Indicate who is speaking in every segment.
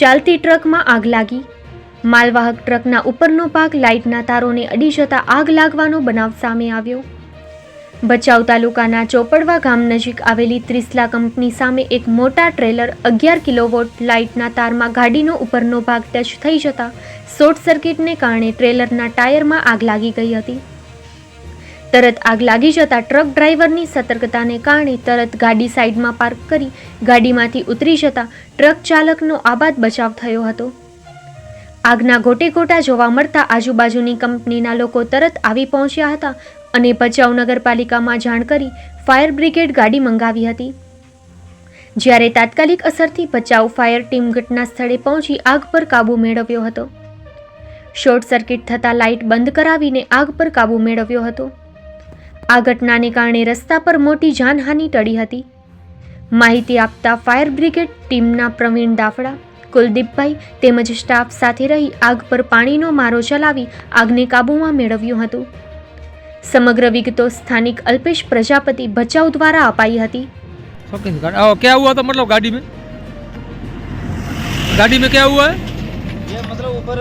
Speaker 1: ચાલતી ટ્રકમાં આગ લાગી. માલવાહક ટ્રકના ઉપરનો ભાગ લાઇટના તારોને અડી જતા આગ લાગવાનો બનાવ સામે આવ્યો. ભચાઉ તાલુકાના ચોપડવા ગામ નજીક આવેલી ત્રિસલા કંપની સામે એક મોટા ટ્રેલર અગિયાર કિલોવોટ લાઇટના તારમાં ગાડીનો ઉપરનો ભાગ ટચ થઈ જતા શોર્ટ સર્કિટને કારણે ટ્રેલરના ટાયરમાં આગ લાગી ગઈ હતી. તરત આગ લાગી જતા ટ્રક ડ્રાઈવરની સતર્કતાને કારણે તરત ગાડી સાઈડમાં પાર્ક કરી ગાડીમાંથી ઉતરી જતા ટ્રક ચાલકનો આબાદ બચાવ થયો હતો. આગના ગોટેગોટા જોવા મળતા આજુબાજુની કંપનીના લોકો તરત આવી પહોંચ્યા હતા અને ભચાઉ નગરપાલિકામાં જાણ કરી ફાયર બ્રિગેડ ગાડી મંગાવી હતી. જ્યારે તાત્કાલિક અસરથી ભચાઉ ફાયર ટીમ ઘટના સ્થળે પહોંચી આગ પર કાબૂ મેળવ્યો હતો. શોર્ટ સર્કિટ થતાં લાઇટ બંધ કરાવીને આગ પર કાબૂ મેળવ્યો હતો. આ ઘટનાને કારણે રસ્તા પર મોટી જાનહાનિ ટળી હતી માહિતી આપતા ફાયર બ્રિગેડ ટીમના પ્રવીણ દાફડા કુલદીપભાઈ તેમજ સ્ટાફ સાથે રહી આગ પર પાણીનો મારો ચલાવી આગને કાબૂમાં મેળવ્યું હતું સમગ્ર વિગતો સ્થાનિક અલ્પેશ પ્રજાપતિ ભચાઉ દ્વારા અપાઈ હતી
Speaker 2: शौकीन गाड़ी और क्या हुआ था मतलब गाड़ी में गाड़ी में क्या हुआ है
Speaker 3: ये मतलब ऊपर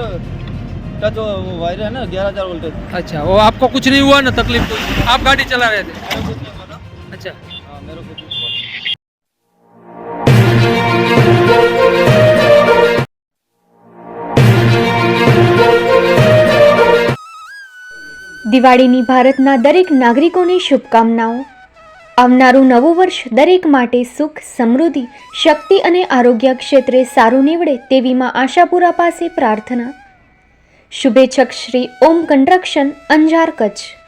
Speaker 3: का जो वो वायर है ना ग्यारह हजार वोल्टेज
Speaker 2: अच्छा वो आपको कुछ नहीं हुआ ना तकलीफ कोई आप गाड़ी चला रहे थे
Speaker 3: मेरे को कुछ नहीं हुआ ना
Speaker 2: अच्छा
Speaker 3: हाँ मेरे को कुछ नहीं हुआ
Speaker 1: દિવાળીની ભારતના દરેક નાગરિકોને શુભકામનાઓ આવનારું નવું વર્ષ દરેક માટે સુખ સમૃદ્ધિ શક્તિ અને આરોગ્ય ક્ષેત્રે સારું નીવડે તેવી માં આશાપુરા પાસે પ્રાર્થના શુભેચ્છક શ્રી ઓમ કન્સ્ટ્રક્શન અંજાર કચ્છ